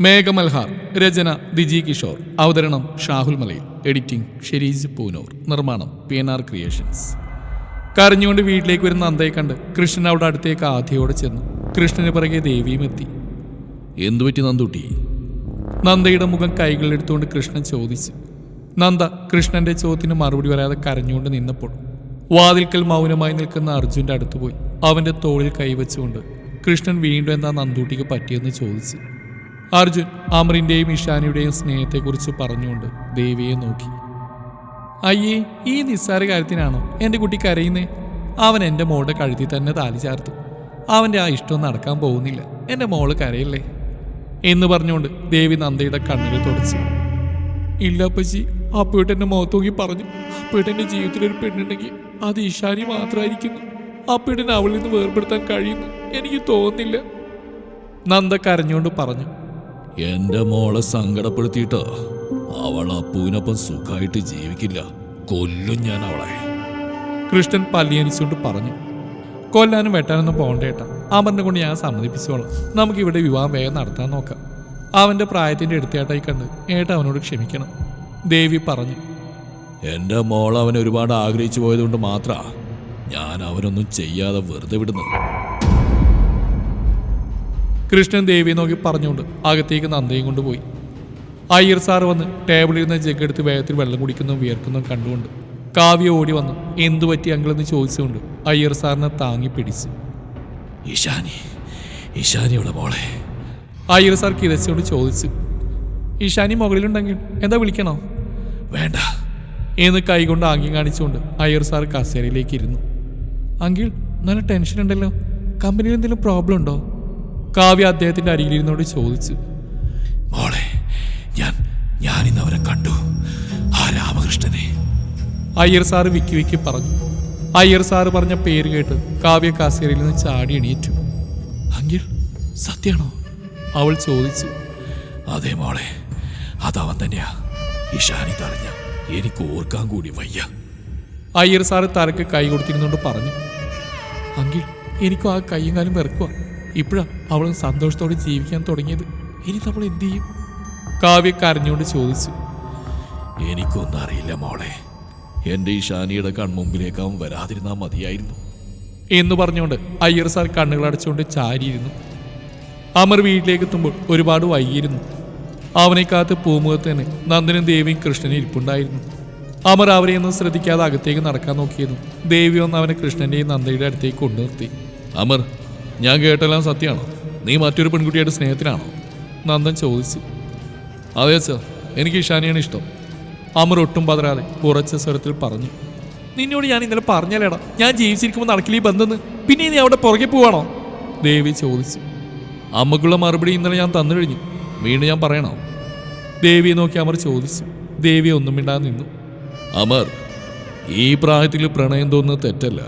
മേഘമൽഹാർ രചന ദിജി കിഷോർ അവതരണം ഷാഹുൽ മലയിൽ എഡിറ്റിംഗ് ഷെരീജ് പൂനൂർ നിർമ്മാണം പി എൻ ആർ ക്രിയേഷൻസ് കരഞ്ഞുകൊണ്ട് വീട്ടിലേക്ക് വരുന്ന അന്തയെ കണ്ട് കൃഷ്ണൻ അവിടെ അടുത്തേക്ക് ആദ്യയോടെ ചെന്നു. കൃഷ്ണന് പിറകെ ദേവിയും എത്തി. എന്തുപറ്റി നന്ദുട്ടി? നന്ദയുടെ മുഖം കൈകളിലെടുത്തുകൊണ്ട് കൃഷ്ണൻ ചോദിച്ചു. നന്ദ കൃഷ്ണന്റെ ചോദ്യത്തിന് മറുപടി പറയാതെ കരഞ്ഞുകൊണ്ട് നിന്നപ്പോൾ വാതിൽക്കൽ മൗനമായി നിൽക്കുന്ന അർജുന്റെ അടുത്ത് പോയി. അവന്റെ തോളിൽ കൈവച്ചുകൊണ്ട് കൃഷ്ണൻ വീണ്ടും എന്താ നന്ദൂട്ടിക്ക് പറ്റിയെന്ന് ചോദിച്ചു. അർജുൻ അമറിന്റെയും ഇഷാനിയുടെയും സ്നേഹത്തെക്കുറിച്ച് പറഞ്ഞുകൊണ്ട് ദേവിയെ നോക്കി. അയ്യേ ഈ നിസ്സാര കാര്യത്തിനാണോ എന്റെ കുട്ടി കരയുന്നേ? അവൻ എന്റെ മോളുടെ കഴുതി തന്നെ താലി ചേർത്തു. അവന്റെ ആ ഇഷ്ടം നടക്കാൻ പോകുന്നില്ല. എന്റെ മോൾ കരയില്ലേ? എന്ന് പറഞ്ഞുകൊണ്ട് ദേവി നന്ദയുടെ കണ്ണുകൾ തുടച്ചു. ഇല്ല അപ്പച്ചി. അപ്പേട്ടെന്റെ മുഖത്ത് നോക്കി പറഞ്ഞു. അപ്പേട്ടെന്റെ ജീവിതത്തിൽ ഒരു പെണ്ണുണ്ടെങ്കിൽ അത് ഈശാനി മാത്രമായിരിക്കുന്നു. അപ്പേട്ടനെ അവളിൽ നിന്ന് വേർപെടുത്താൻ കഴിയുന്നു. എനിക്ക് തോന്നുന്നില്ല. നന്ദ കരഞ്ഞുകൊണ്ട് പറഞ്ഞു. എന്റെ മോളെ സങ്കടപ്പെടുത്തിയിട്ട് അവൾ അപ്പൂവിനൊപ്പം സുഖമായിട്ട് ജീവിക്കില്ല. കൊല്ലും ഞാൻ അവളെ. കൃഷ്ണൻ പല്ലിയനിച്ചുകൊണ്ട് പറഞ്ഞു കൊല്ലാനും വെട്ടാനൊന്നും പോകണ്ടേട്ടാ അമറിനെ കൊണ്ട് ഞാൻ സമ്മതിപ്പിച്ചോളാം. നമുക്ക് ഇവിടെ വിവാഹം വേഗം നടത്താൻ നോക്കാം. അവന്റെ പ്രായത്തിന്റെ എടുത്തേട്ടായി കണ്ട് ഏട്ട അവനോട് ക്ഷമിക്കണം. ദേവി പറഞ്ഞു എന്റെ മോൾ അവൻ ഒരുപാട് ആഗ്രഹിച്ചു പോയതുകൊണ്ട് മാത്ര ഞാൻ അവനൊന്നും ചെയ്യാതെ വെറുതെ വിടുന്നു കൃഷ്ണൻ ദേവിയെ നോക്കി പറഞ്ഞുകൊണ്ട് അകത്തേക്ക് നന്ദയും കൊണ്ടുപോയി. അയ്യർ സാർ വന്ന് ടേബിളിൽ ഇരുന്ന ജഗ് എടുത്ത് വേഗത്തിൽ വെള്ളം കുടിക്കുന്നതും വിയർക്കുന്നതും കണ്ടുകൊണ്ട് കാവ്യ ഓടി വന്നു. എന്തു പറ്റി അങ്കിളെന്ന് ചോദിച്ചുകൊണ്ട് അയ്യർ സാറിനെ താങ്ങി പിടിച്ചു. ഇഷാനി ഇഷാനിയുടെ മോളെ. അയ്യർ സാർ കിതച്ചുകൊണ്ട് ചോദിച്ചു. ഈശാനി മുകളിലുണ്ടെങ്കിൽ എന്താ വിളിക്കണോ? വേണ്ട. എന്ന് കൈകൊണ്ട് ആംഗ്യം കാണിച്ചുകൊണ്ട് അയ്യർ സാർ കസേരയിലേക്ക് ഇരുന്നു. അങ്കിൾ നല്ല ടെൻഷൻ ഉണ്ടല്ലോ. കമ്പനിയിൽ എന്തെങ്കിലും പ്രോബ്ലം ഉണ്ടോ? കാവ്യ അദ്ദേഹത്തിന്റെ അരികിലിരുന്നോട് ചോദിച്ചു മോളെ ഞാൻ ഞാൻ ഇന്ന് അവനെ കണ്ടു. ആ രാമകൃഷ്ണനെ. അയ്യർ സാറ് വിക്കി വിക്കി പറഞ്ഞു. അയ്യർ സാറ് പറഞ്ഞ പേര് കേട്ട് കാവ്യ കാസേരയിൽ നിന്ന് ചാടി എണീറ്റു. അങ്കിൽ സത്യാണോ അവൾ ചോദിച്ചു അതെ മോളെ അതവൻ തന്നെയാ. ഇഷാനി തടഞ്ഞ എനിക്ക് ഓർക്കാൻ കൂടി വയ്യ. അയ്യർ സാറ് തലക്ക് കൈ കൊടുത്തിരുന്നുകൊണ്ട് പറഞ്ഞു അങ്കിൽ എനിക്കും ആ കൈയും കാലും വെറുക്കുക ഇപ്പോഴാ അവൾ സന്തോഷത്തോടെ ജീവിക്കാൻ തുടങ്ങിയത്. ഇനി നമ്മൾ എന്ത് ചെയ്യും? കാവ്യ കരഞ്ഞുകൊണ്ട് ചോദിച്ചു. എനിക്കൊന്നും അറിയില്ല മോളെ. എന്റെ ഷാനിയുടെ കൺമുമ്പിലേക്ക് അവൻ വരാതിരുന്നാ മതിയായിരുന്നു. എന്ന് പറഞ്ഞുകൊണ്ട് അയ്യർ സാർ കണ്ണുകൾ അടച്ചുകൊണ്ട് ചാരിയിരുന്നു. അമർ വീട്ടിലേക്ക് എത്തുമ്പോൾ ഒരുപാട് വൈകിയിരുന്നു. അവനെ കാത്ത് പൂമുഖത്ത് തന്നെ നന്ദനും ദേവിയും കൃഷ്ണനും ഇരിപ്പുണ്ടായിരുന്നു. അമർ അവരെയൊന്നും ശ്രദ്ധിക്കാതെ അകത്തേക്ക് നടക്കാൻ നോക്കിയിരുന്നു. ദേവി ഒന്ന് അവനെ കൃഷ്ണന്റെയും നന്ദയുടെ അടുത്തേക്ക് കൊണ്ടുനിർത്തി. അമർ ഞാൻ കേട്ടെല്ലാം സത്യമാണോ? നീ മറ്റൊരു പെൺകുട്ടിയായിട്ട് സ്നേഹത്തിലാണോ? നന്ദൻ ചോദിച്ചു. അതെ അച്ഛാ എനിക്ക് ഇഷാനിയാണ് ഇഷ്ടം. അമർ ഒട്ടും പതരാതെ ഉറച്ച സ്വരത്തിൽ പറഞ്ഞു. നിന്നോട് ഞാൻ ഇന്നലെ പറഞ്ഞല്ലേടാ ഞാൻ ജീവിച്ചിരിക്കുമ്പോൾ നടക്കില്ല ഈ പിന്നെ നീ അവിടെ പുറകെ പോവാണോ? ദേവി ചോദിച്ചു. അമ്മക്കുള്ള മറുപടി ഇന്നലെ ഞാൻ തന്നു കഴിഞ്ഞു. വീണ്ടും ഞാൻ പറയണോ? ദേവിയെ നോക്കി അമർ ചോദിച്ചു. ദേവി ഒന്നും മിണ്ടാതെ നിന്നു. അമർ ഈ പ്രായത്തിൽ പ്രണയം തോന്നുന്നത് തെറ്റല്ല.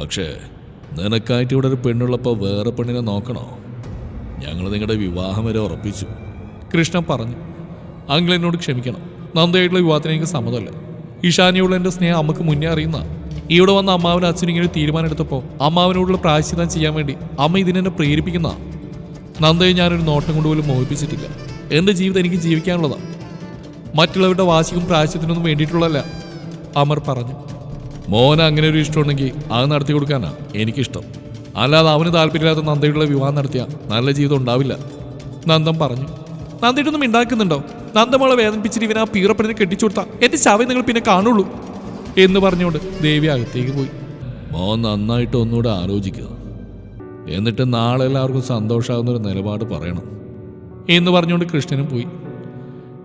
പക്ഷേ നിനക്കായിട്ട് ഇവിടെ ഒരു പെണ്ണുള്ളപ്പോൾ വേറെ പെണ്ണിനെ നോക്കണോ? ഞങ്ങൾ നിങ്ങളുടെ വിവാഹം വരെ ഉറപ്പിച്ചു. കൃഷ്ണൻ പറഞ്ഞു അങ്കിൾ എന്നോട് ക്ഷമിക്കണം. നന്ദയായിട്ടുള്ള വിവാഹത്തിന് എനിക്ക് സമ്മതമല്ല. ഈശാനിയുള്ള എന്റെ സ്നേഹം അമ്മയ്ക്ക് മുന്നേ അറിയുന്ന. ഇവിടെ വന്ന അമ്മാവനും അച്ഛനും ഇങ്ങനെ തീരുമാനം എടുത്തപ്പോൾ അമ്മാവനോടുള്ള പ്രായശ്ചിതം ചെയ്യാൻ വേണ്ടി അമ്മ ഇതിനെന്നെ പ്രേരിപ്പിക്കുന്ന. നന്ദയെ ഞാനൊരു നോട്ടം കൊണ്ടുപോലും മോഹിപ്പിച്ചിട്ടില്ല. എന്റെ ജീവിതം എനിക്ക് ജീവിക്കാനുള്ളതാണ് മറ്റുള്ളവരുടെ വാശിക്കും പ്രായശ്ചിത്തിനൊന്നും വേണ്ടിയിട്ടുള്ളതല്ല അമർ പറഞ്ഞു. മോന് അങ്ങനെ ഒരു ഇഷ്ടമുണ്ടെങ്കിൽ അത് നടത്തി കൊടുക്കാനാ എനിക്കിഷ്ടം. അല്ലാതെ അവന് താല്പര്യമില്ലാത്ത നന്ദയുടെ വിവാഹം നടത്തിയ നല്ല ജീവിതം ഉണ്ടാവില്ല. നന്ദം പറഞ്ഞു നന്ദിയിട്ടൊന്നും ഉണ്ടാക്കുന്നുണ്ടോ നന്ദമോളെ വേദനിപ്പിച്ചിട്ട് ഇവൻ ആ പീറപ്പണിനെ കെട്ടിച്ചു കൊടുത്താ എന്റെ ശവം നിങ്ങൾ പിന്നെ കാണുള്ളൂ. എന്ന് പറഞ്ഞുകൊണ്ട് ദേവി അകത്തേക്ക് പോയി. മോൻ നന്നായിട്ട് ഒന്നുകൂടെ ആലോചിക്കുക. എന്നിട്ട് നാളെ എല്ലാവർക്കും സന്തോഷമാകുന്ന ഒരു നിലപാട് പറയണം. എന്ന് പറഞ്ഞുകൊണ്ട് കൃഷ്ണനും പോയി.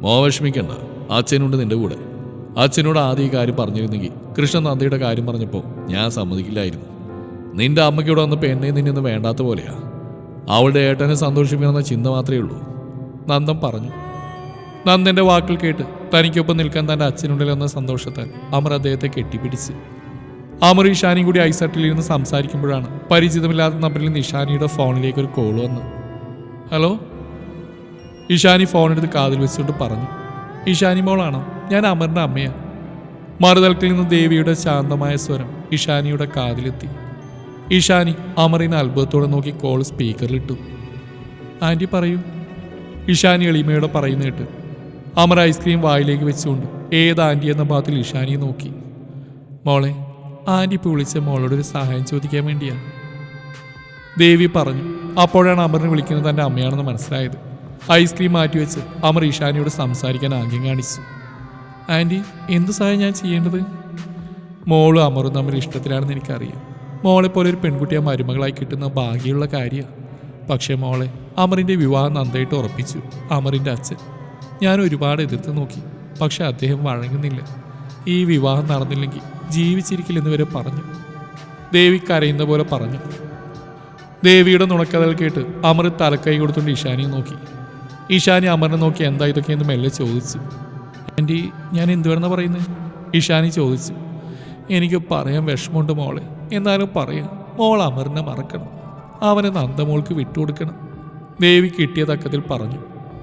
മോ വിഷമിക്കണ്ട അച്ഛനുണ്ട് നിന്റെ കൂടെ. അച്ഛനോട് ആദ്യം കാര്യം പറഞ്ഞിരുന്നെങ്കിൽ കൃഷ്ണൻ നന്ദിയുടെ കാര്യം പറഞ്ഞപ്പോൾ ഞാൻ സമ്മതിക്കില്ലായിരുന്നു. നിന്റെ അമ്മയ്ക്ക് ഇവിടെ വന്നപ്പോൾ എന്നെ നിന്നൊന്നും വേണ്ടാത്ത പോലെയാ. അവളുടെ ഏട്ടനെ സന്തോഷിപ്പിക്കണമെന്ന ചിന്ത മാത്രമേ ഉള്ളൂ. നന്ദൻ പറഞ്ഞു. നന്ദന്റെ വാക്കുകൾ കേട്ട് തനിക്കൊപ്പം നിൽക്കാൻ തന്റെ അച്ഛനുള്ളിൽ സന്തോഷത്താൽ അമർ അദ്ദേഹത്തെ കെട്ടിപ്പിടിച്ച്. അമർ ഇഷാനിയും കൂടി ഐസട്ടിൽ ഇരുന്ന് സംസാരിക്കുമ്പോഴാണ് പരിചിതമില്ലാത്ത നമ്പറിൽ നിഷാനിയുടെ ഫോണിലേക്ക് ഒരു കോൾ വന്നു ഹലോ? ഇഷാനി ഫോണെടുത്ത് കാതിൽ വെച്ചുകൊണ്ട് പറഞ്ഞു. ഇഷാനി മോളാണ്? ഞാൻ അമറിന്റെ അമ്മയാ. മറുതലത്തിൽ നിന്ന് ദേവിയുടെ ശാന്തമായ സ്വരം ഇഷാനിയുടെ കാതിലെത്തി. ഇഷാനി അമറിനെ അത്ഭുതത്തോടെ നോക്കി കോൾ സ്പീക്കറിലിട്ടു. ആന്റി പറയൂ. ഇഷാനി എളിമയോടെ പറയുന്ന കേട്ട് അമർ ഐസ്ക്രീം വായിലേക്ക് വെച്ചുകൊണ്ട് ഏത് ആന്റി എന്ന ഭാഗത്തിൽ ഇഷാനിയെ നോക്കി. മോളെ ആന്റി ഇപ്പോൾ വിളിച്ച മോളോട് ഒരു സഹായം ചോദിക്കാൻ വേണ്ടിയാണ് ദേവി പറഞ്ഞു അപ്പോഴാണ് അമറിനെ വിളിക്കുന്നത് തന്റെ അമ്മയാണെന്ന് മനസ്സിലായത്. ഐസ്ക്രീം മാറ്റിവെച്ച് അമർ ഈഷാനിയോട് സംസാരിക്കാൻ ആംഗ്യം കാണിച്ചു. ആന്റി എന്ത് സഹായം ഞാൻ ചെയ്യേണ്ടത്? മോളും അമറും തമ്മിൽ ഇഷ്ടത്തിലാണെന്ന് എനിക്കറിയാം. മോളെ പോലെ ഒരു പെൺകുട്ടിയെ മരുമകളായി കിട്ടുന്ന ഭാഗ്യമുള്ള കാര്യമാണ് പക്ഷേ മോളെ അമറിന്റെ വിവാഹം നന്നായിട്ട് ഉറപ്പിച്ചു അമറിന്റെ അച്ഛൻ. ഞാൻ ഒരുപാട് എതിർത്ത് നോക്കി പക്ഷെ അദ്ദേഹം വഴങ്ങുന്നില്ല. ഈ വിവാഹം നടന്നില്ലെങ്കിൽ ജീവിച്ചിരിക്കില്ലെന്ന് വരെ പറഞ്ഞു. ദേവി കരയുന്ന പോലെ പറഞ്ഞു. ദേവിയുടെ നുണക്കഥകൾ കേട്ട് അമർ തലക്കൈ കൊടുത്തുകൊണ്ട് ഇഷാനിയെ നോക്കി. ഇഷാനി അമറിനെ നോക്കി എന്താ ഇതൊക്കെ ഇതൊക്കെയെന്ന് മെല്ലെ ചോദിച്ചു. ആന്റി ഞാൻ എന്തുവേണമെന്നാ പറയുന്നത് ഇഷാനി ചോദിച്ചു. എനിക്ക് പറയാൻ വിഷമമുണ്ട് മോളെ. എന്നാലും പറയാം. മോൾ അമറിനെ മറക്കണം. അവനെ നന്ദമോൾക്ക് വിട്ടുകൊടുക്കണം. ദേവി കിട്ടിയ തക്കത്തിൽ പറഞ്ഞു.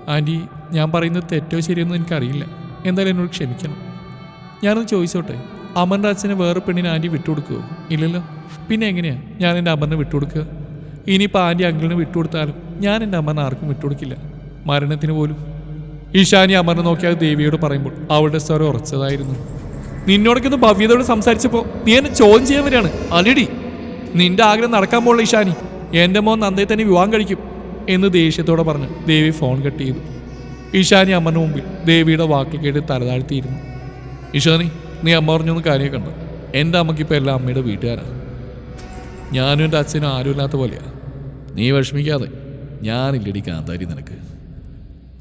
ആന്റി ഞാൻ പറയുന്നത് തെറ്റോ ശരിയെന്ന് എനിക്കറിയില്ല. എന്തായാലും എന്നോട് ക്ഷമിക്കണം. ഞാനൊന്ന് ചോദിച്ചോട്ടെ? അമറിന്റെ അച്ഛനെ വേറെ പെണ്ണിനെ ആന്റി വിട്ടുകൊടുക്കുമോ ഇല്ലല്ലോ. പിന്നെ എങ്ങനെയാണ് ഞാൻ എന്റെ അമറിനെ വിട്ടുകൊടുക്കുക? ഇനിയിപ്പോൾ ആന്റി അങ്കിളിന് വിട്ടുകൊടുത്താലും ഞാൻ എന്റെ അമ്മനെ ആർക്കും വിട്ടുകൊടുക്കില്ല. മരണത്തിന് പോലും. ഈശാനി അമറിനെ നോക്കിയാൽ ദേവിയോട് പറയുമ്പോൾ അവളുടെ സ്വരം ഉറച്ചതായിരുന്നു. നിന്നോടൊക്കെ ഭവ്യതയോട് സംസാരിച്ചപ്പോൾ നീ എന്നെ ചോദ്യം ചെയ്യാൻ വരികയാണ്. അലിടി നിന്റെ ആഗ്രഹം നടക്കാൻ പോലുള്ള ഈശാനി. എന്റെ മോൻ നന്ദയെ തന്നെ വിവാഹം കഴിക്കും എന്ന് ദേഷ്യത്തോടെ പറഞ്ഞ് ദേവി ഫോൺ കട്ട് ചെയ്തു. ഈശാനി അമ്മന് മുമ്പിൽ ദേവിയുടെ വാക്കിൽ കേട്ട് തലതാഴ്ത്തിയിരുന്നു. ഈശാനി നീ അമ്മ പറഞ്ഞൊന്ന് കാര്യമൊക്കെ ഉണ്ട്. എന്റെ അമ്മയ്ക്ക് ഇപ്പോൾ എല്ലാം അമ്മയുടെ വീട്ടുകാരാണ് ഞാനും എന്റെ അച്ഛനും ആരുമില്ലാത്ത പോലെയാ. നീ വിഷമിക്കാതെ ഞാനില്ലടി കാന്താരി നിനക്ക്.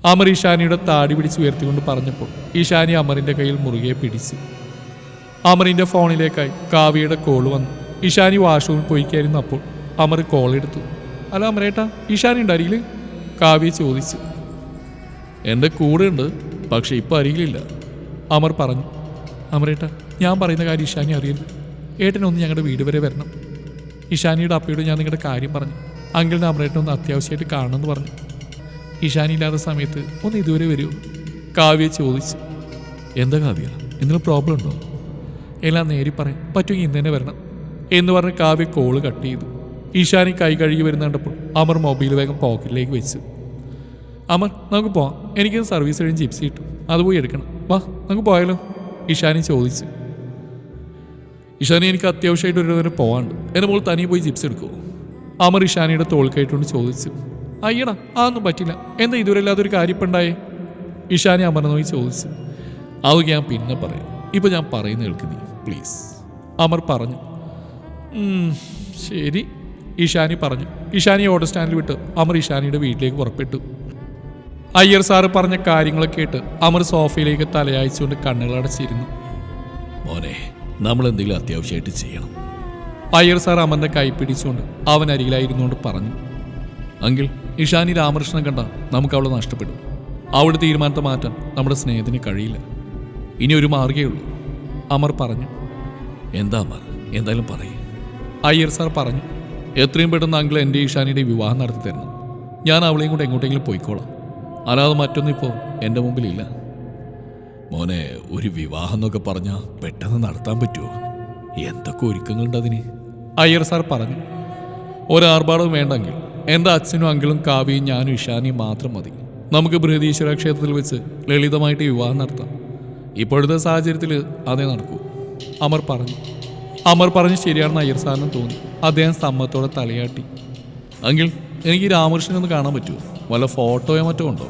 അമർ ഈശാനിയുടെ താടി പിടിച്ച് ഉയർത്തിക്കൊണ്ട് പറഞ്ഞപ്പോൾ ഈശാനി അമറിന്റെ കയ്യിൽ മുറുകെ പിടിച്ചു. അമറിന്റെ ഫോണിലേക്കായി കാവ്യയുടെ കോൾ വന്നു. ഈശാനി വാഷ്റൂമിൽ പോയിക്കായിരുന്നു അപ്പോൾ അമർ കോൾ എടുത്തു. അല്ല അമരേട്ടാ ഈശാനി ഉണ്ട് അരികിൽ കാവ്യ ചോദിച്ചു. എന്റെ കൂടെ ഉണ്ട് പക്ഷെ ഇപ്പം അരികിലില്ല. അമർ പറഞ്ഞു. അമരേട്ടാ ഞാൻ പറയുന്ന കാര്യം ഇഷാനി അറിയരുത്. ഏട്ടനൊന്ന് ഞങ്ങളുടെ വീട് വരെ വരണം. ഇഷാനിയുടെ അപ്പയോട് ഞാൻ നിങ്ങളുടെ കാര്യം പറഞ്ഞു. അങ്കിളിന് അമരേട്ടനൊന്ന് അത്യാവശ്യമായിട്ട് കാണണമെന്ന് പറഞ്ഞു. ഇഷാനി ഇല്ലാത്ത സമയത്ത് ഒന്ന് ഇതുവരെ വരുമോ കാവ്യ ചോദിച്ചു. എന്താ കാവ്യ? എന്തെങ്കിലും പ്രോബ്ലം ഉണ്ടോ? എല്ലാം നേരി പറയാം പറ്റുമെങ്കിൽ ഇന്ന് തന്നെ വരണം. എന്ന് പറഞ്ഞ് കാവ്യ കോൾ കട്ട് ചെയ്തു. ഈശാനി കൈ കഴുകി വരുന്ന കണ്ടപ്പോൾ അമർ മൊബൈൽ വേഗം പോക്കറ്റിലേക്ക് വെച്ചു. അമർ നമുക്ക് പോവാം. എനിക്ക് സർവീസ് കഴിഞ്ഞ് ജിപ്സി കിട്ടും. അത് പോയി എടുക്കണം. വാ നമുക്ക് പോയാലോ? ഈശാനി ചോദിച്ചു. ഇഷാനി എനിക്ക് അത്യാവശ്യമായിട്ട് ഒരു നേരം പോവാണ്ട് എന്റെ മോൾ തനിയെ പോയി ജിപ്സ് എടുക്കുമോ അമർ ഇഷാനിയുടെ തോൾക്കായിട്ടുകൊണ്ട് ചോദിച്ചു. അയ്യടാ അതൊന്നും പറ്റില്ല. എന്താ ഇതുവരെ ഇല്ലാത്തൊരു കാര്യപ്പുണ്ടായേ? ഇഷാനി നോക്കി ചോദിച്ചു. അതൊക്കെ ഞാൻ പിന്നെ പറയാം. ഇപ്പൊ ഞാൻ പറയുന്ന കേൾക്ക് നീ പ്ലീസ് അമർ പറഞ്ഞു. ശരി. ഇഷാനി പറഞ്ഞു. ഇഷാനി ഓട്ടോ സ്റ്റാൻഡിൽ വിട്ട് അമർ ഇഷാനിയുടെ വീട്ടിലേക്ക് പുറപ്പെട്ടു. അയ്യർ സാറ് പറഞ്ഞ കാര്യങ്ങളൊക്കെ കേട്ട് അമർ സോഫയിലേക്ക് തലയായിച്ചുകൊണ്ട് കണ്ണുകളടച്ചിരുന്നു മോനെ നമ്മൾ എന്തെങ്കിലും അത്യാവശ്യമായിട്ട് ചെയ്യണം. അയ്യർ സാർ അമറിന്റെ കൈ പിടിച്ചുകൊണ്ട് അവൻ അരികിലായിരുന്നുകൊണ്ട് പറഞ്ഞു. അങ്കിൾ ഇഷാനി രാമകൃഷ്ണൻ കണ്ട നമുക്ക് അവളെ നഷ്ടപ്പെടും അവളുടെ തീരുമാനത്തെ മാറ്റാൻ നമ്മുടെ സ്നേഹത്തിന് കഴിയില്ല. ഇനി ഒരു മാർഗേ ഉള്ളൂ. അമർ പറഞ്ഞു. എന്താ അമർ? എന്തായാലും പറയും. അയ്യർ സാർ പറഞ്ഞു. എത്രയും പെട്ടെന്ന് അങ്കിൾ എന്റെ ഇഷാനിയുടെ വിവാഹം നടത്തി തരണം. ഞാൻ അവളെയും കൂടെ എങ്ങോട്ടെങ്കിലും പോയിക്കോളാം. അല്ലാതെ മറ്റൊന്നും ഇപ്പോൾ എന്റെ മുമ്പിലില്ല. മോനെ ഒരു വിവാഹം എന്നൊക്കെ പറഞ്ഞാൽ പെട്ടെന്ന് നടത്താൻ പറ്റുമോ? എന്തൊക്കെ ഒരുക്കങ്ങളുണ്ട് അതിന്? അയ്യർ സാർ പറഞ്ഞു. ഒരാർഭാടവും വേണ്ടെങ്കിൽ എന്റെ അച്ഛനും അങ്കിളും കാവ്യയും ഞാനും ഇഷാനിയും മാത്രം മതി. നമുക്ക് ബൃഹദീശ്വര ക്ഷേത്രത്തിൽ വെച്ച് ലളിതമായിട്ട് വിവാഹം നടത്താം. ഇപ്പോഴത്തെ സാഹചര്യത്തിൽ അതേ നടക്കൂ. അമർ പറഞ്ഞു. അമർ പറഞ്ഞ് ശരിയാണെന്ന് അയ്യർ സാറിന് തോന്നി. അദ്ദേഹം സമ്മത്തോടെ തലയാട്ടി. അങ്കിൾ എനിക്ക് രാമകൃഷ്ണനെ ഒന്ന് കാണാൻ പറ്റുമോ? വല്ല ഫോട്ടോയോ മറ്റോ ഉണ്ടോ?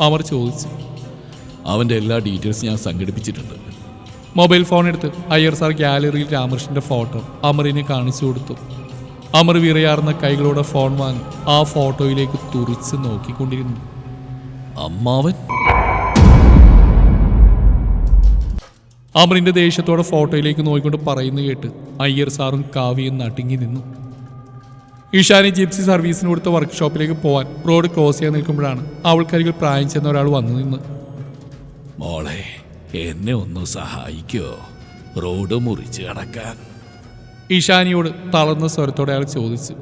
അമർ ചോദിച്ചു. അവന്റെ എല്ലാ ഡീറ്റെയിൽസ് ഞാൻ സംഘടിപ്പിച്ചിട്ടുണ്ട്. മൊബൈൽ ഫോൺ എടുത്ത് അയ്യർ സാർ ഗ്യാലറിയിൽ രാമകൃഷ്ണന്റെ ഫോട്ടോ അമറിനെ കാണിച്ചു കൊടുത്തു. അമർ വിറയാർന്ന കൈകളോടെ ഫോൺ വാങ്ങി ആ ഫോട്ടോയിലേക്ക് തുറിച്ച് നോക്കിക്കൊണ്ടിരുന്നു. അമ്മാവൻ? അമറിന്റെ ദേഷ്യത്തോടെ ഫോട്ടോയിലേക്ക് നോക്കിക്കൊണ്ട് പറയുന്നു കേട്ട് അയ്യർ സാറും കാവ്യയും നടുങ്ങി നിന്നു. ഇഷാനി ജിപ്സി സർവീസിന് കൊടുത്ത വർക്ക്ഷോപ്പിലേക്ക് പോവാൻ റോഡ് ക്രോസ് ചെയ്യാൻ നിൽക്കുമ്പോഴാണ് അവൾക്കരികിൽ പ്രായം ചെന്ന ഒരാൾ വന്നു നിന്ന്. മോളെ എന്നെ ഒന്ന് സഹായിക്കോ. റോഡ് മുറിച്ച് കടക്കാൻ. ഇഷാനിയോട് തളർന്ന സ്വരത്തോടെ അയാൾ ചോദിച്ചു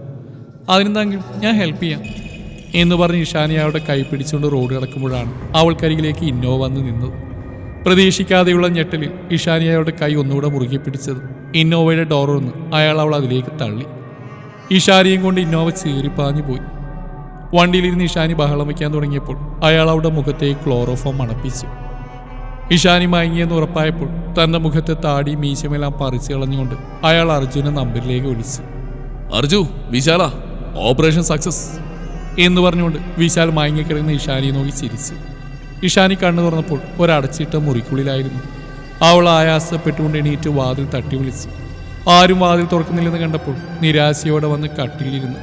അതിനെന്താങ്കിൽ ഞാൻ ഹെൽപ്പ് ചെയ്യാം? എന്ന് പറഞ്ഞ് ഇഷാനി അയാളുടെ കൈ പിടിച്ചുകൊണ്ട് റോഡ് കിടക്കുമ്പോഴാണ് അവൾക്കരികിലേക്ക് ഇന്നോവ വന്ന് നിന്നത്. പ്രതീക്ഷിക്കാതെയുള്ള ഞെട്ടലിൽ ഇഷാനി അയാളുടെ കൈ ഒന്നുകൂടെ മുറുകെ പിടിച്ചത്. ഇന്നോവയുടെ ഡോർ ഒന്ന് അയാൾ അവൾ അതിലേക്ക് തള്ളി. ഇഷാനിയും കൊണ്ട് ഇന്നോവ ചീറിപ്പാഞ്ഞു പോയി. വണ്ടിയിലിരുന്ന് ഇഷാനി ബഹളം വയ്ക്കാൻ തുടങ്ങിയപ്പോൾ അയാൾ അവളുടെ മുഖത്തേക്ക് ക്ലോറോഫോം മണപ്പിച്ചു ഇഷാനി മയങ്ങിയെന്ന് ഉറപ്പായപ്പോൾ തന്റെ മുഖത്തെ താടി മീശമെല്ലാം പറിച്ചു കളഞ്ഞുകൊണ്ട് അയാൾ അർജുനെ നമ്പറിലേക്ക് വിളിച്ചു. അർജു വിശാല ഓപ്പറേഷൻ സക്സസ്. എന്ന് പറഞ്ഞുകൊണ്ട് വിശാൽ മയങ്ങിക്കിടക്കുന്ന ഇഷാനിയെ നോക്കി ചിരിച്ചു. ഇഷാനി കണ്ണു തുറന്നപ്പോൾ ഒരടച്ചിട്ട മുറിക്കുള്ളിലായിരുന്നു. അവൾ ആയാസപ്പെട്ടുകൊണ്ട് എണീറ്റ് വാതിൽ തട്ടി വിളിച്ചു. ആരും വാതിൽ തുറക്കുന്നില്ലെന്ന് കണ്ടപ്പോൾ നിരാശയോടെ വന്ന് കട്ടിലിരുന്നു.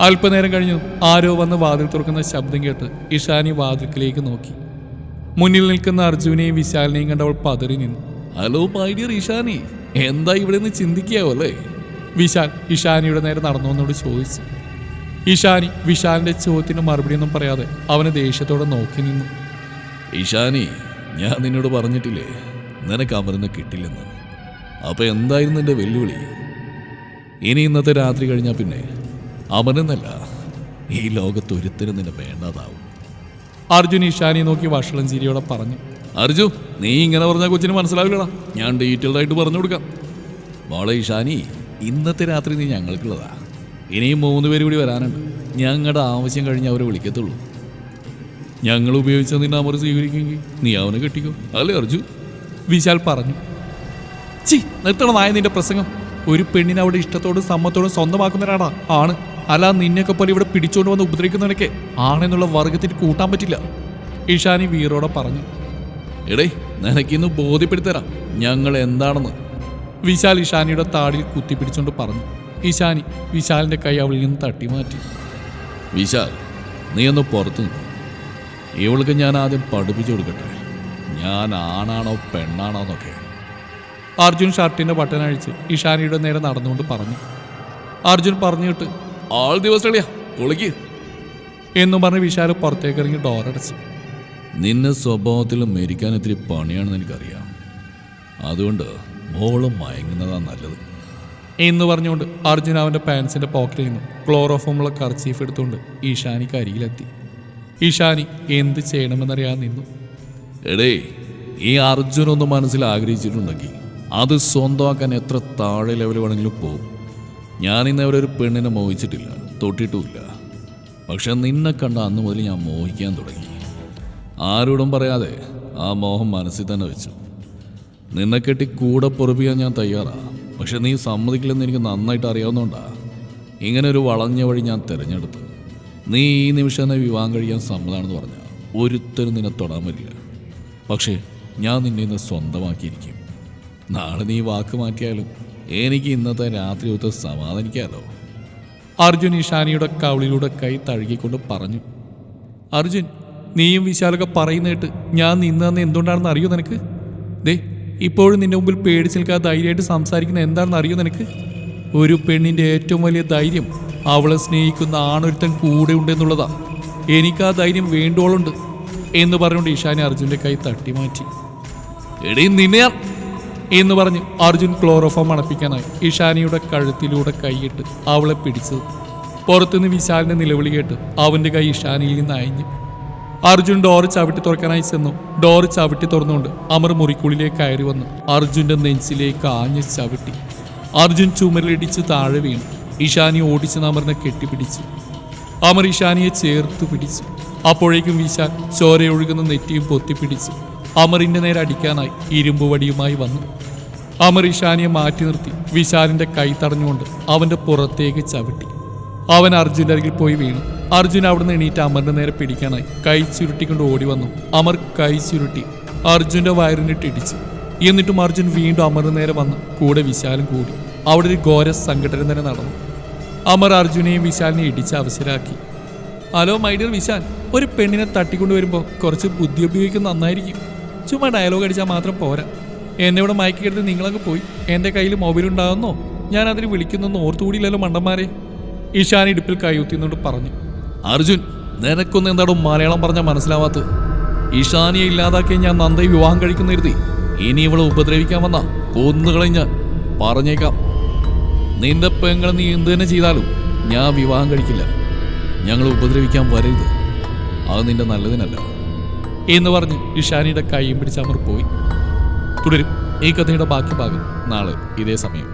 അല്പനേരം കഴിഞ്ഞു ആരോ വന്ന് വാതിൽ തുറക്കുന്ന ശബ്ദം കേട്ട് ഇഷാനി വാതിൽക്കിലേക്ക് നോക്കി. മുന്നിൽ നിൽക്കുന്ന അർജുനെയും വിശാലിനെയും കണ്ടവൾ പതറി നിന്നു. Hello my dear Ishani. എന്താ ഇവിടെ നിന്ന് ചിന്തിക്കാവോ അല്ലേ? വിശാൽ ഇഷാനിയുടെ നേരെ നടന്നു വന്നോട് ചോദിച്ചു. ഇഷാനി വിശാലിന്റെ ചോദ്യത്തിന് മറുപടി ഒന്നും പറയാതെ അവനെ ദേഷ്യത്തോടെ നോക്കി നിന്നു. ഇഷാനി ഞാൻ നിന്നോട് പറഞ്ഞിട്ടില്ലേ നിനക്ക് അമരനെ കിട്ടില്ലെന്ന്. അപ്പൊ എന്തായിരുന്നു എന്റെ വെല്ലുവിളി? ഇനി ഇന്നത്തെ രാത്രി കഴിഞ്ഞാൽ പിന്നെ അമരനെന്നല്ല ഈ ലോകത്ത് ഒരുത്തരും നിന്നെ വേണ്ടാതാവും. അർജുൻ ഈശാനി നോക്കി വഷളം ചിരിയോടെ പറഞ്ഞു. അർജു നീ ഇങ്ങനെ പറഞ്ഞ കൊച്ചിന് മനസ്സിലാവില്ലടാ. ഞാൻ ഡീറ്റെയിൽഡ് ആയിട്ട് പറഞ്ഞു കൊടുക്കാം. മോളെ ഇഷാനി ഇന്നത്തെ രാത്രി നീ ഞങ്ങൾക്കുള്ളതാ. ഇനിയും മൂന്ന് പേര് കൂടി വരാനുണ്ട്. ഞങ്ങളുടെ ആവശ്യം കഴിഞ്ഞ് അവരെ വിളിക്കത്തുള്ളൂ. ഞങ്ങൾ ഉപയോഗിച്ച നിന്നെ അമർ സ്വീകരിക്കുമെങ്കിൽ നീ അവനെ കെട്ടിക്കോ. അല്ലേ അർജു? വിശാൽ പറഞ്ഞു. ചി നിർത്തണം നായ നിന്റെ പ്രസംഗം. ഒരു പെണ്ണിനെ അവിടെ ഇഷ്ടത്തോടും സമ്മത്തോടും സ്വന്തമാക്കുന്നവരാടാ ആണ് അല്ല നിന്നെയൊക്കെ പോലെ ഇവിടെ പിടിച്ചുകൊണ്ട് വന്ന് ഉപദ്രവിക്കുന്നവനൊക്കെ ആണെന്നുള്ള വർഗത്തിന് കൂട്ടാൻ പറ്റില്ല. ഇഷാനി വീറോടെ പറഞ്ഞു എടേ നിനക്കിന്ന് ബോധ്യപ്പെടുത്തരാം ഞങ്ങൾ എന്താണെന്ന്. വിശാൽ ഇഷാനിയുടെ താടിൽ കുത്തിപ്പിടിച്ചുകൊണ്ട് പറഞ്ഞു. ഇഷാനി വിശാലിന്റെ കൈ അവളിൽ നിന്ന് തട്ടി മാറ്റി. വിശാൽ നീ ഒന്ന് പുറത്തു നിൽക്കും. ഇവൾക്ക് ഞാൻ ആദ്യം പഠിപ്പിച്ചു കൊടുക്കട്ടെ. ഞാൻ ആണാണോ പെണ്ണാണോ എന്നൊക്കെ. അർജുൻ ഷർട്ടിന്റെ ബട്ടൺ അഴിച്ച് ഇഷാനിയുടെ നേരെ നടന്നുകൊണ്ട് പറഞ്ഞു. അർജുൻ പറഞ്ഞിട്ട് ആൾ ദിവസം എന്നും പറഞ്ഞ് വിശാൽ പുറത്തേക്ക് ഇറങ്ങി ഡോറടച്ചു നിന്നെ സ്വഭാവത്തിൽ മരിക്കാൻ ഇത്തിരി പണിയാണെന്ന് എനിക്കറിയാം. അതുകൊണ്ട് മോൾ മയങ്ങുന്നതാ നല്ലത്. എന്ന് പറഞ്ഞുകൊണ്ട് അർജുൻ അവന്റെ പാൻസിന്റെ പോക്കറ്റിൽ നിന്നും ക്ലോറോഫോമുള്ള കർച്ചീഫ് എടുത്തുകൊണ്ട് ഈശാനിക്ക് അരികിലെത്തി. ഈശാനി എന്ത് ചെയ്യണമെന്നറിയാൻ നിന്നു. എടേ ഈ അർജുൻ ഒന്ന് മനസ്സിൽ ആഗ്രഹിച്ചിട്ടുണ്ടെങ്കിൽ അത് സ്വന്തമാക്കാൻ എത്ര താഴെ ലെവൽ വേണമെങ്കിലും പോകും ഞാൻ ഇന്ന് അവിടെ ഒരു പെണ്ണിനെ മോഹിച്ചിട്ടില്ല. തൊട്ടിട്ടുമില്ല. പക്ഷെ നിന്നെ കണ്ട അന്ന് മുതൽ ഞാൻ മോഹിക്കാൻ തുടങ്ങി. ആരോടും പറയാതെ ആ മോഹം മനസ്സിൽ തന്നെ വെച്ചു. നിന്നെ കെട്ടി കൂടെ പൊറപ്പിക്കാൻ ഞാൻ തയ്യാറാണ് പക്ഷെ നീ സമ്മതിക്കില്ലെന്ന് എനിക്ക് നന്നായിട്ട് അറിയാവുന്നതുകൊണ്ടാ. ഇങ്ങനെ ഒരു വളഞ്ഞ വഴി ഞാൻ തിരഞ്ഞെടുത്തു. നീ ഈ നിമിഷം തന്നെ വിവാഹം കഴിക്കാൻ സമ്മതാണെന്ന് പറഞ്ഞ. ഒരുത്തരും നിന്നെ തൊടാൻ വരില്ല പക്ഷേ ഞാൻ നിന്നെ ഇന്ന് സ്വന്തമാക്കിയിരിക്കും. നാളെ നീ വാക്ക് മാറ്റിയാലും എനിക്ക് ഇന്നത്തെ രാത്രി ഒത്ത് സമാധാനിക്കാലോ? അർജുൻ ഈശാനിയുടെ കവിളിലൂടെ കൈ തഴുകിക്കൊണ്ട് പറഞ്ഞു. അർജുൻ നീയും വിശാലൊക്കെ പറയുന്നിട്ട് ഞാൻ നിന്നതെന്ന് എന്തുകൊണ്ടാണെന്ന് അറിയോ നിനക്ക്? ദേ ഇപ്പോഴും നിന്റെ മുമ്പിൽ പേടിച്ച് നിൽക്കാതെ ധൈര്യമായിട്ട് സംസാരിക്കുന്ന എന്താണെന്ന് അറിയോ നിനക്ക്? ഒരു പെണ്ണിന്റെ ഏറ്റവും വലിയ ധൈര്യം അവളെ സ്നേഹിക്കുന്ന ആണൊരുത്തൻ കൂടെ ഉണ്ടെന്നുള്ളതാ. എനിക്ക് ആ ധൈര്യം വേണ്ടോളുണ്ട് എന്ന് പറഞ്ഞുകൊണ്ട് ഈശാനി അർജുന്റെ കൈ തട്ടി മാറ്റി എടീ നിന്നെ ഞാൻ എന്ന് പറഞ്ഞ് അർജുൻ ക്ലോറോഫോം മണപ്പിക്കാനായി ഇഷാനിയുടെ കഴുത്തിലൂടെ കൈയിട്ട് അവളെ പിടിച്ചത്. പുറത്തുനിന്ന് വിശാലിന്റെ നിലവിളി കേട്ട് അവന്റെ കൈ ഇഷാനിയിൽ നിന്ന് അയഞ്ഞു. അർജുൻ ഡോർ ചവിട്ടി തുറക്കാനായി ചെന്നു. ഡോർ ചവിട്ടി തുറന്നുകൊണ്ട് അമർ മുറിക്കുള്ളിലേക്ക് കയറി വന്നു അർജുന്റെ നെഞ്ചിലേക്ക് ആഞ്ഞ് ചവിട്ടി. അർജുൻ ചുമരിലിടിച്ച് താഴെ വീണു. ഇഷാനി ഓടിച്ച് അമറിനെ കെട്ടിപ്പിടിച്ചു. അമർ ഇഷാനിയെ ചേർത്ത് പിടിച്ചു. അപ്പോഴേക്കും വിശാൽ ചോരയൊഴുകുന്ന നെറ്റിയും പൊത്തിപ്പിടിച്ചു. അമറിന്റെ നേരെ അടിക്കാനായി ഇരുമ്പുവടിയുമായി വന്നു. അമർ ഇഷാനിയെ മാറ്റി നിർത്തി വിശാലിന്റെ കൈ തടഞ്ഞുകൊണ്ട് അവന്റെ പുറത്തേക്ക് ചവിട്ടി. അവൻ അർജുന്റെ അരികിൽ പോയി വീണു. അർജുൻ അവിടുന്ന് എണീറ്റ് അമറിന്റെ നേരെ പിടിക്കാനായി കൈ ചുരുട്ടിക്കൊണ്ട് ഓടി വന്നു. അമർ കൈ ചുരുട്ടി അർജുന്റെ വയറിനിട്ട് ഇടിച്ചു. എന്നിട്ടും അർജുൻ വീണ്ടും അമറിന് നേരെ വന്നു കൂടെ വിശാലും കൂടി. അവിടെ ഒരു ഘോര സംഘടന തന്നെ നടന്നു. അമർ അർജുനെയും വിശാലിനെയും ഇടിച്ച് അവസരാക്കി ഹലോ മൈ ഡിയർ വിശാൽ ഒരു പെണ്ണിനെ തട്ടിക്കൊണ്ടുവരുമ്പോൾ കുറച്ച് ബുദ്ധി ഉപയോഗിക്കുന്നത് നന്നായിരിക്കും. ചുമ്മാ ഡയലോഗ് അടിച്ചാൽ മാത്രം പോരാ. എന്നെ ഇവിടെ മയക്കിയെടുത്ത് നിങ്ങളങ്ങ് പോയി. എന്റെ കയ്യിൽ മൊബൈൽ ഉണ്ടാകുന്നോ ഞാൻ അതിന് വിളിക്കുന്നൊന്നും ഓർത്തുകൂടിയില്ലല്ലോ മണ്ടന്മാരെ. ഇഷാൻ ഇടുപ്പിൽ കൈയൂത്തിന്നോട് പറഞ്ഞു. അർജുൻ നിനക്കൊന്നും എന്താടോ മലയാളം പറഞ്ഞാൽ മനസ്സിലാവാത്തത്? ഈശാനിയെ ഇല്ലാതാക്കിയ ഞാൻ നന്ദയെ വിവാഹം കഴിക്കുന്ന കരുതി. ഇനി ഇവളെ ഉപദ്രവിക്കാൻ വന്ന കൊന്നുകളയും ഞാൻ. പറഞ്ഞേക്കാം. നിന്റെ പെങ്ങൾ നീ എന്ത് തന്നെ ചെയ്താലും ഞാൻ വിവാഹം കഴിക്കില്ല. ഞങ്ങൾ ഉപദ്രവിക്കാൻ വരരുത്. അത് നിന്റെ നല്ലതിനല്ല. എന്ന് പറഞ്ഞ് ഇഷാനിയുടെ കൈയും പിടിച്ച് അമർ പോയി തുടരും. ഈ കഥയുടെ ബാക്കി ഭാഗം നാളെ ഇതേ സമയം.